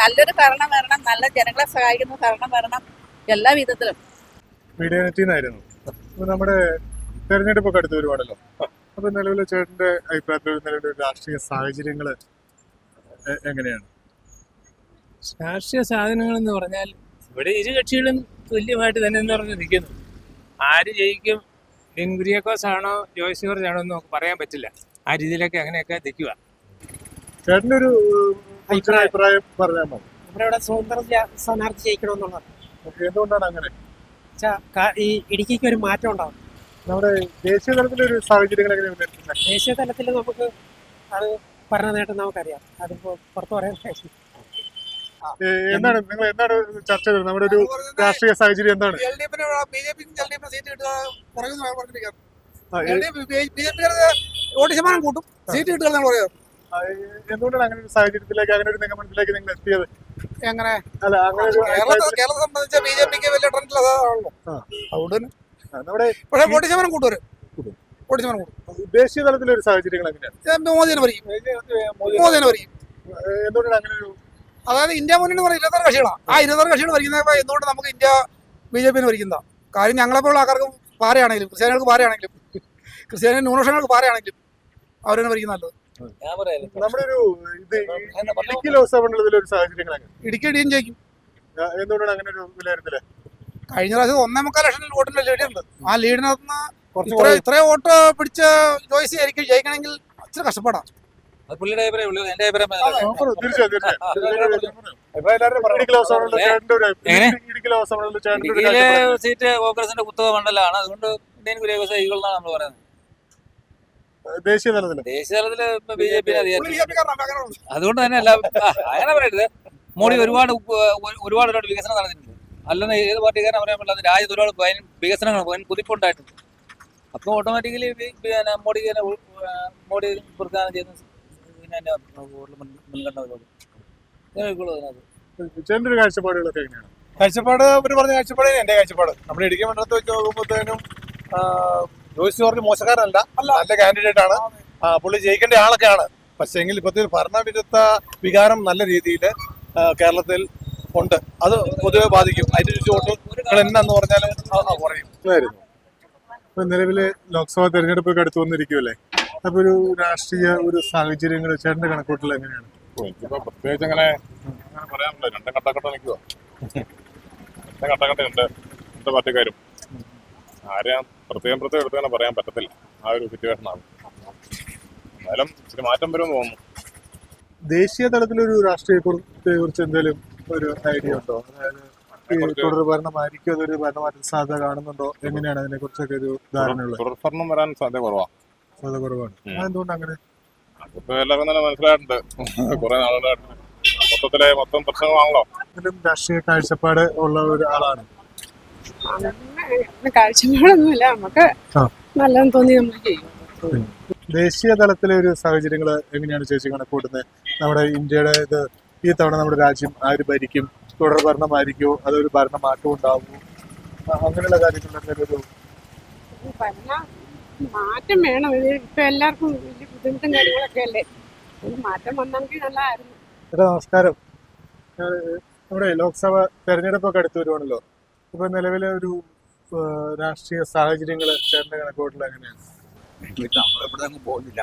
നല്ലൊരു ഭരണം വരണം നല്ല ജനങ്ങളെ സഹായിക്കുന്ന ഭരണം വരണം എല്ലാ വിധത്തിലും. മീഡിയ നെറ്റിന്നായിരുന്നു നമ്മുടെ തെരഞ്ഞെടുപ്പൊക്കെ അടുത്ത് വരുവാണല്ലോ അപ്പൊ നിലവിലെ ചേട്ടന്റെ അഭിപ്രായത്തിൽ നിലവിലെ രാഷ്ട്രീയ സാഹചര്യങ്ങൾ എങ്ങനെയാണ് രാഷ്ട്രീയ സാധനങ്ങൾ എന്ന് പറഞ്ഞാൽ ഇവിടെ ഇരു കക്ഷികളും തുല്യമായിട്ട് തന്നെ എന്ന് പറഞ്ഞ് നിൽക്കുന്നു. ആര് ജയിക്കും? ഡിൻ കുര്യാക്കോസ് ആണോ ജോയ്സ് ജോർജ് ആണോ എന്ന് നമുക്ക് പറയാൻ പറ്റില്ല. ആ രീതിയിലൊക്കെ അങ്ങനെയൊക്കെ നിൽക്കുക. ചേട്ടന്റെ ഒരു അഭിപ്രായം. പറയാമോ നമ്മുടെ ഇവിടെ സ്വതന്ത്ര സ്ഥാനാർത്ഥി ജയിക്കണമെന്നുള്ളത് എന്തുകൊണ്ടാണ് അങ്ങനെ? ഈ ഇടുക്കിക്ക് ഒരു മാറ്റം ഉണ്ടാവും. നമ്മുടെ ദേശീയ തലത്തിലെ ഒരു സാഹചര്യങ്ങൾ ദേശീയ തലത്തിൽ നമുക്ക് അത് പറഞ്ഞതായിട്ട് നേട്ടം നമുക്കറിയാം. അതിപ്പോ പുറത്തു പറയാൻ ശേഷി എന്താണ് നിങ്ങൾ എന്താണ് ചർച്ച ചെയ്തത്? നമ്മുടെ ഒരു രാഷ്ട്രീയ സാഹചര്യം എന്താണ്? വോട്ട് ശതമാനം കൂട്ടും. സീറ്റ് കിട്ടുക എന്തുകൊണ്ടാണ് അങ്ങനെ ഒരു സാഹചര്യത്തിലേക്ക് അങ്ങനെ ഒരു നിഗമനത്തിലേക്ക് നിങ്ങൾ എത്തിയത്? എങ്ങനെ? അല്ല അങ്ങനെ കേരളം കേരളത്തെ സംബന്ധിച്ച ബി ജെ പിക്ക് വലിയ ട്രെൻഡിൽ അതാണല്ലോ. അതുകൊണ്ട് നമ്മുടെ പക്ഷേ വോട്ട് ശതമാനം കൂട്ടും. വോട്ട് ശതമാനം കൂട്ടും. ദേശീയ തലത്തിലെ ഒരു സാഹചര്യങ്ങൾ എങ്ങനെയാണ്? മോദിനെ പറയും മോദിനെ പറയും എന്തുകൊണ്ടാണ് അങ്ങനെ ഒരു അതായത് ഇന്ത്യ മുന്നണി പറഞ്ഞ ഇരുപത്താറ് കക്ഷികളാണ് ആ ഇരുപത്താറ് കക്ഷികൾ ഭരിക്കുന്ന എന്തുകൊണ്ട് നമുക്ക് ഇന്ത്യ ബി ജെ പിന്ന് ഭരിക്കുന്നതാ കാര്യം ഞങ്ങളെപ്പോലുള്ള ആൾക്കാർക്ക് പാരയാണെങ്കിലും ക്രിസ്ത്യാനികൾക്ക് പാരയാണെങ്കിലും ക്രിസ്ത്യാനി ന്യൂനപക്ഷങ്ങൾക്ക് പാരയാണെങ്കിലും അവരാണ് ഭരിക്കുന്ന നല്ലത്. നമ്മുടെ ഒരു ഇത് ഇടുക്കി ലോക്സഭ ഒരു സാഹചര്യങ്ങൾ എങ്ങനെ ഇടുക്കി ഇടിയും ജയിക്കും. എന്തുകൊണ്ടാണ് അങ്ങനെ ഒരു വിലയിരുത്തൽ? കഴിഞ്ഞ പ്രാവശ്യം ഒന്നേ മുക്കാൽ ലക്ഷം വോട്ടിന്റെ ലീഡ് ഉണ്ട്. ആ ലീഡിനകത്ത് ഇത്ര ഇത്രയും വോട്ട് പിടിച്ച ജോയിസ് ആയിരിക്കും ജയിക്കണമെങ്കിൽ ഇച്ചിരി കഷ്ടപ്പാടാം. അത് പുള്ളിയുടെ അഭിപ്രായം ഉള്ളൂ എന്റെ അഭിപ്രായം ഇടുക്കിയിലെ സീറ്റ് കോൺഗ്രസിന്റെ കുത്തക മണ്ഡലമാണ്. അതുകൊണ്ട് ഇന്ത്യൻ കുര്യാക്കോസ് ഈകളെന്നാണ് നമ്മൾ പറയുന്നത്. ദേശീയ തലത്തിൽ ദേശീയ തലത്തിൽ ബി ജെ പി അതുകൊണ്ട് തന്നെ അല്ല അങ്ങനെ പറയരുത്. മോഡി ഒരുപാട് ഒരുപാട് ഒരുപാട് വികസനം നടന്നിട്ടുണ്ട്. അല്ലെന്ന് ഏത് പാർട്ടിക്കാരൻ പറയാൻ പറ്റില്ല രാജ്യത്ത് ഒരുപാട് വികസനങ്ങൾ കുതിപ്പുണ്ടായിട്ടുണ്ട്. അപ്പോൾ ഓട്ടോമാറ്റിക്കലി പിന്നെ മോഡി മോഡി പ്രധാനം ചെയ്യുന്ന കൂടുതൽ മുൻഗണന അതിനകത്ത്. ഒരു കാഴ്ചപ്പാടുകളൊക്കെ എങ്ങനെയാണ്? കാഴ്ചപ്പാട് അവർ പറഞ്ഞ കാഴ്ചപ്പാട് എന്റെ കാഴ്ചപ്പാട്. നമ്മുടെ ഇടുക്കി മണ്ഡലത്തെ വെച്ച് നോക്കുമ്പോഴത്തേനും ജോയിസ് ജോർജ് മോശക്കാരനല്ല. നല്ല കാൻഡിഡേറ്റ് ആണ്. പുള്ളി ജയിക്കേണ്ട ആളൊക്കെയാണ്. പക്ഷേ എങ്കിൽ ഇപ്പോഴത്തെ ഭരണവിരുദ്ധ വികാരം നല്ല രീതിയിൽ കേരളത്തിൽ ഉണ്ട്. അത് പൊതുവെ ബാധിക്കും. അതിന്റെ നിങ്ങൾ എന്നാന്ന് പറഞ്ഞാലും കുറയും. ഇപ്പൊ നിലവിൽ ലോക്സഭാ തെരഞ്ഞെടുപ്പൊക്കെ അടുത്ത് വന്നിരിക്കുമല്ലേ അപ്പൊ ഒരു രാഷ്ട്രീയ ഒരു സാഹചര്യങ്ങൾ ചേട്ടന്റെ കണക്കൂട്ടൽ എങ്ങനെയാണ്? എനിക്കിപ്പോ പ്രത്യേകിച്ച് അങ്ങനെ അങ്ങനെ പറയാൻ പറ്റില്ല രണ്ടും കട്ടക്കട്ട നിൽക്കുക രണ്ടും കട്ടക്കട്ടയുണ്ട് രണ്ട് പാർട്ടിക്കാരും. ആരെയും പ്രത്യേകം പ്രത്യേകം എടുത്ത് തന്നെ പറയാൻ പറ്റത്തില്ല. ആ ഒരു സിറ്റുവേഷൻ ആണ് എന്നാലും ഇച്ചിരി മാറ്റം വരുമെന്ന് തോന്നുന്നു. ദേശീയ തലത്തിലൊരു രാഷ്ട്രീയത്തെ കുറിച്ച് എന്തെങ്കിലും ഒരു ഐഡിയ ഉണ്ടോ? അതായത് തുടർ ഭരണമായിരിക്കും അതൊരു ഭരണമാറ്റ സാധ്യത കാണുന്നുണ്ടോ? എങ്ങനെയാണ് അതിനെ കുറിച്ചൊക്കെ ഒരു ധാരണയുള്ളത്? തുടർഭരണം വരാൻ സാധ്യത കുറവാണ് സാധ്യത കുറവാണ്. അതെന്തുകൊണ്ട് അങ്ങനെ? ഇപ്പൊ എല്ലാവർക്കും തന്നെ മനസ്സിലായിട്ടുണ്ട്. കുറെ നാളുകളായിട്ട് മൊത്തത്തിലെ മൊത്തം പ്രശ്നങ്ങളാണല്ലോ. ഇതിലും രാഷ്ട്രീയ കാഴ്ചപ്പാട് ഉള്ള ഒരാളാണ് അങ്ങനെ കാഴ്ചപ്പാടൊന്നുമില്ല. നമുക്ക്. നല്ലതെന്ന് തോന്നി നമ്മൾ ചെയ്യും. ദേശീയ തലത്തിലെ ഒരു സാഹചര്യങ്ങൾ എങ്ങനെയാണ് ചേച്ചി കണക്കൂട്ടുന്നത് നമ്മുടെ ഇന്ത്യയുടെ ഇത് ഈ തവണ നമ്മുടെ രാജ്യം ആര് ഭരിക്കും തുടർ ഭരണമായിരിക്കുമോ അതൊരു ഭരണമാറ്റം ഉണ്ടാവുമോ? അങ്ങനെയുള്ള കാര്യങ്ങളിലൊക്കെ ഒരു മാറ്റം വേണം. ഇത് ഇപ്പൊ എല്ലാവർക്കും വലിയ ബുദ്ധിമുട്ടും കാര്യങ്ങളൊക്കെ അല്ലേ? ഒരു മാറ്റം വന്നെങ്കിൽ നല്ലതായിരുന്നു. ചേട്ടാ നമസ്കാരം. നമ്മുടെ ലോക്സഭ തെരഞ്ഞെടുപ്പൊക്കെ അടുത്ത് വരുവാണല്ലോ. ഇപ്പൊ നിലവിലെ ഒരു രാഷ്ട്രീയ സാഹചര്യങ്ങൾ ചേട്ടന്റെ കണക്കോട്ടിൽ എങ്ങനെയാണ്? നമ്മളിവിടെ അങ്ങ് പോകുന്നില്ല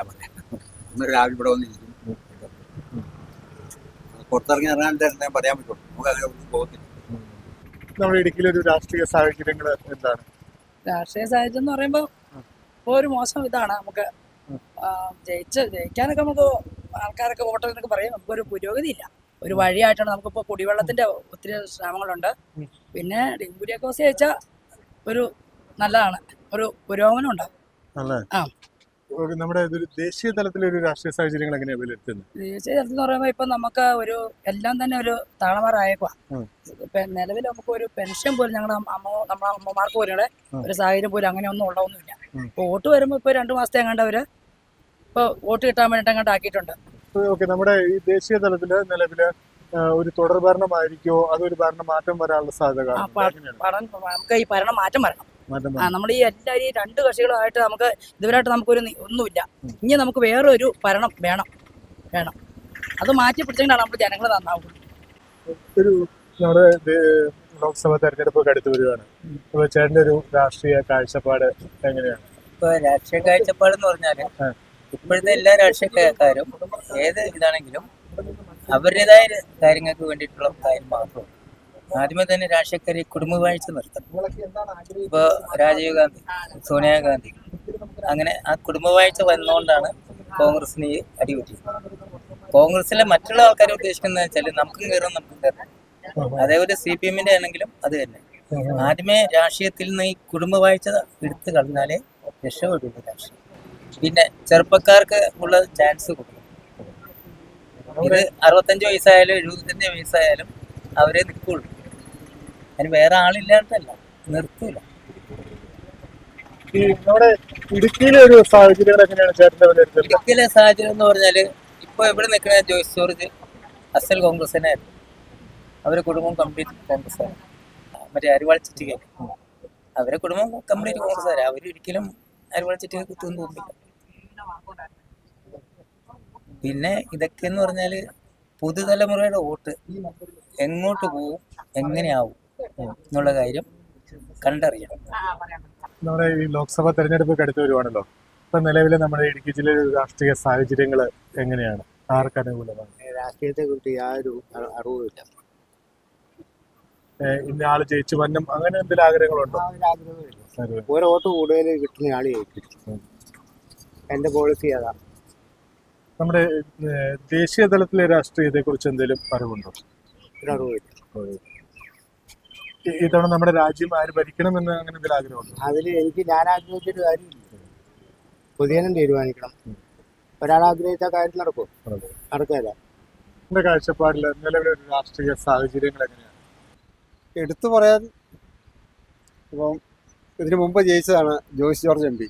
രാവിലെ ഇവിടെ വന്നിരിക്കും പുറത്തിറങ്ങി ഇറങ്ങാൻ തന്നെ പറയാൻ പറ്റുള്ളൂ. നമുക്ക് പോകുന്നില്ല നമ്മുടെ ഇടുക്കിയിലെ ഒരു രാഷ്ട്രീയ സാഹചര്യങ്ങൾ എന്താണ്? രാഷ്ട്രീയ സാഹചര്യം എന്ന് പറയുമ്പോൾ ഇപ്പോൾ ഒരു മോശം ഇതാണ് നമുക്ക് ജയിച്ച് ജയിക്കാനൊക്കെ നമുക്ക് ആൾക്കാരൊക്കെ വോട്ടെന്നൊക്കെ പറയും. നമുക്കൊരു പുരോഗതിയില്ല. ഒരു വഴിയായിട്ടാണ് നമുക്കിപ്പോൾ കുടിവെള്ളത്തിന്റെ ഒത്തിരി ശ്രമങ്ങളുണ്ട് പിന്നെ ഡെങ്കുരിയൊക്കെ ജയിച്ചാൽ ഒരു നല്ലതാണ്. ഒരു പുരോഗമനം ഉണ്ടാവും. അല്ലേ ആ. നമ്മുടെ ഇതൊരു ദേശീയ തലത്തിലെ ഒരു രാഷ്ട്രീയ സാഹചര്യങ്ങൾ എങ്ങനെയാണ് വിലയിരുത്തുന്നത്? ദേശീയ തലത്തിൽ എന്ന് പറയുമ്പോൾ ഇപ്പൊ നമുക്ക് ഒരു എല്ലാം തന്നെ ഒരു താളമാറായേക്കുവാ. ഇപ്പം നിലവിൽ നമുക്ക് ഒരു പെൻഷൻ പോലും ഞങ്ങളുടെ അമ്മ നമ്മുടെ അമ്മമാർക്ക് പോലും ഒരു സാഹചര്യം പോലും അങ്ങനെ ഒന്നും ഉള്ളതൊന്നുമില്ല. ഉം. ഇപ്പോൾ വോട്ട് വരുമ്പോൾ ഇപ്പൊ രണ്ടു മാസത്തെ എങ്ങാണ്ട് അവർ ഇപ്പൊ വോട്ട് കിട്ടാൻ വേണ്ടിട്ട് അങ്ങോട്ട് ആക്കിയിട്ടുണ്ട്. ഓക്കെ നമ്മുടെ ഈ ദേശീയ തലത്തിൽ നിലവിൽ ഒരു തുടർ ഭരണമായിരിക്കോ അതൊരു ഭരണ മാറ്റം വരാനുള്ള സാധ്യത നമുക്ക് ഈ ഭരണം മാറ്റം വരണം. ആ നമ്മൾ ഈ എല്ലാവരും ഈ രണ്ട് കക്ഷികളുമായിട്ട് നമുക്ക് ഇതുവരായിട്ട് നമുക്കൊരു ഒന്നുമില്ല. ഇനി നമുക്ക് വേറെ ഒരു ഭരണം വേണം. വേണം. അത് മാറ്റി പിടിച്ചെങ്കിലാണ് നമ്മൾ ജനങ്ങൾ നന്നാവുള്ളൂ ഒരു നമ്മുടെ ലോക്സഭ തെരഞ്ഞെടുപ്പൊക്കെ അടുത്ത് വരികയാണ്. അപ്പൊ ചേട്ടന്റെ ഒരു രാഷ്ട്രീയ കാഴ്ചപ്പാട് എങ്ങനെയാണ്? ഇപ്പോൾ രാഷ്ട്രീയ കാഴ്ചപ്പാടെന്ന് പറഞ്ഞാൽ ഇപ്പോഴത്തെ എല്ലാ രാഷ്ട്രീയക്കാരും ഏത് ഇതാണെങ്കിലും അവരുടേതായ കാര്യങ്ങൾക്ക് വേണ്ടിയിട്ടുള്ള കാര്യം മാത്രം. ആദ്യമേ തന്നെ രാഷ്ട്രീയക്കാരെ കുടുംബവാഴ്ച കുടുംബ വാഴ്ച നിർത്തണം ഇപ്പോൾ രാജീവ് ഗാന്ധി സോണിയാഗാന്ധി അങ്ങനെ ആ കുടുംബ വാഴ്ച വന്നുകൊണ്ടാണ് കോൺഗ്രസിന് ഈ അടിപറ്റിയത് കോൺഗ്രസിലെ മറ്റുള്ള ആൾക്കാരെ ഉദ്ദേശിക്കുന്നത് വെച്ചാൽ നമുക്കും കയറും നമുക്കും കയറും അതേപോലെ സി പി എമ്മിന്റെ ആണെങ്കിലും അത് തന്നെ. ആദ്യമേ രാഷ്ട്രീയത്തിൽ നിന്ന് ഈ കുടുംബ വാഴ്ച എടുത്തു കളഞ്ഞാലേ രക്ഷപ്പെടുള്ളൂ രാഷ്ട്രീയം. പിന്നെ ചെറുപ്പക്കാർക്ക് ഉള്ള ചാൻസ് കൊടുക്കും ഇത് അറുപത്തഞ്ച് വയസ്സായാലും എഴുപത്തഞ്ച് വയസ്സായാലും അവരെ നിൽക്കുള്ളൂ. അതിന് വേറെ ആളില്ലാത്തല്ല നിർത്തൂല. ഇടുക്കിയിലെ ഒരു സാഹചര്യം എങ്ങനെയാണ് ഇടുക്കിയിലെ സാഹചര്യം എന്ന് പറഞ്ഞാൽ ഇപ്പൊ എവിടെ നിൽക്കുന്ന ജോയ്സ് ജോർജ് അസൽ കോൺഗ്രസിനായിരുന്നു അവരെ കുടുംബം കംപ്ലീറ്റ് കോൺഗ്രസ്സാണ്. മറ്റേ അരിവാൾ ചിറ്റിക അവരെ കുടുംബം കംപ്ലീറ്റ് കോൺഗ്രസ്സാണ്. അവരൊരിക്കലും അരിവാൾ ചിറ്റിക കുത്തുമെന്ന് തോന്നില്ല പിന്നെ ഇതൊക്കെ എന്ന് പറഞ്ഞാൽ പുതുതലമുറയുടെ വോട്ട് എങ്ങോട്ട് പോവും എങ്ങനെയാവും? എന്നുള്ള കാര്യം കണ്ടറിയണം. നമ്മുടെ ഈ ലോക്സഭ തെരഞ്ഞെടുപ്പൊക്കെ അടുത്ത് വരുവാണല്ലോ ഇപ്പൊ നിലവിലെ നമ്മുടെ ഇടുക്കി ജില്ലയിലെ രാഷ്ട്രീയ സാഹചര്യങ്ങൾ എങ്ങനെയാണ്? ആർക്ക് അനുകൂലമാണ്? രാഷ്ട്രീയത്തെ കുറിച്ച് യാതൊരു അറിവുമില്ല ഇന്ന ആൾ ജയിച്ചു വന്നും അങ്ങനെ എന്തെങ്കിലും ആഗ്രഹങ്ങളുണ്ടോ? ഓരോ വോട്ട് കൂടുതൽ കിട്ടുന്ന ആൾ ജയിക്കും. എന്റെ പോളിസി അതാ. നമ്മുടെ ദേശീയ തലത്തിലെ രാഷ്ട്രീയത്തെ കുറിച്ച് എന്തെങ്കിലും അറിവുണ്ടോ? ഒരു അറിവില്ല ഇത്തവണ നമ്മുടെ രാജ്യം ആര് ഭരിക്കണമെന്ന് അങ്ങനെ എന്തെങ്കിലും ആഗ്രഹമുണ്ട്? അതിൽ എനിക്ക് ഞാൻ ആഗ്രഹിച്ചൊരു കാര്യമില്ല പൊതുജനം തീരുമാനിക്കണം. ഒരാൾ ആഗ്രഹിച്ച കാര്യം നടക്കും. നടക്കില്ല എന്റെ കാഴ്ചപ്പാടിൽ നിലവിലെ ഒരു രാഷ്ട്രീയ സാഹചര്യങ്ങൾ എങ്ങനെയാണ്? എടുത്തു പറയാൻ ഇപ്പം ഇതിനു മുമ്പ് ജയിച്ചതാണ് ജോയ്സ് ജോർജ് എം പി.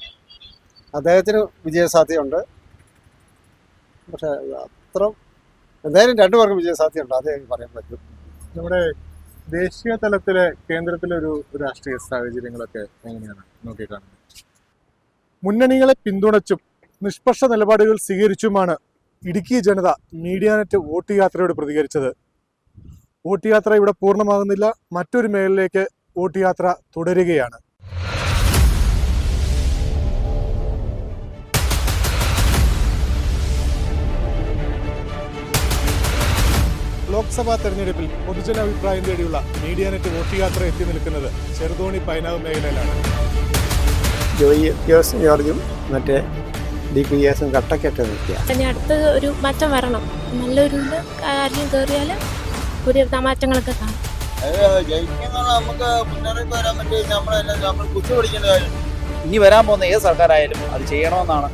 അദ്ദേഹത്തിന് വിജയസാധ്യതയുണ്ട്. പക്ഷെ അത്ര എന്തായാലും രണ്ടു പേർക്കും വിജയസാധ്യതയുണ്ട്. അതേ എനിക്ക് പറയാൻ പറ്റും. നമ്മുടെ ദേശീയ തലത്തിലെ കേന്ദ്രത്തിലെ ഒരു രാഷ്ട്രീയ സാഹചര്യങ്ങളൊക്കെ എങ്ങനെയാണ് നോക്കിക്കാണുന്നത്? മുന്നണികളെ പിന്തുണച്ചും നിഷ്പക്ഷ നിലപാടുകൾ സ്വീകരിച്ചുമാണ് ഇടുക്കി ജനത മീഡിയാനെറ്റ് വോട്ട് യാത്രയോട് പ്രതികരിച്ചത്. വോട്ട് യാത്ര ഇവിടെ പൂർണമാകുന്നില്ല മറ്റൊരു മേഖലയിലേക്ക് വോട്ട് യാത്ര തുടരുകയാണ്. ലോക്സഭാ തെരഞ്ഞെടുപ്പിൽ പൊതുജനാഭിപ്രായം തേടിയുള്ള മീഡിയ നെറ്റ് വോട്ട് യാത്ര എത്തി നിൽക്കുന്നത് ചെറുതോണി പൈനാവ് മേഖലയിലാണ്. ജോയി ജോർജും മറ്റേ ഡി പി എസും കട്ടക്കെട്ട് നിൽക്കുക ഇനി അടുത്ത ഒരു മാറ്റം വരണം. നല്ലൊരു കാര്യം കയറിയാൽ പുതിയ മാറ്റങ്ങളൊക്കെ കാണും. നമുക്ക് മുന്നറിയിപ്പ് വരാൻ പറ്റി നമ്മളെല്ലാം നമ്മൾ കുത്തി പിടിക്കേണ്ട കാര്യം. ഇനി വരാൻ പോകുന്ന ഏത് സർക്കാരായാലും അത് ചെയ്യണമെന്നാണ്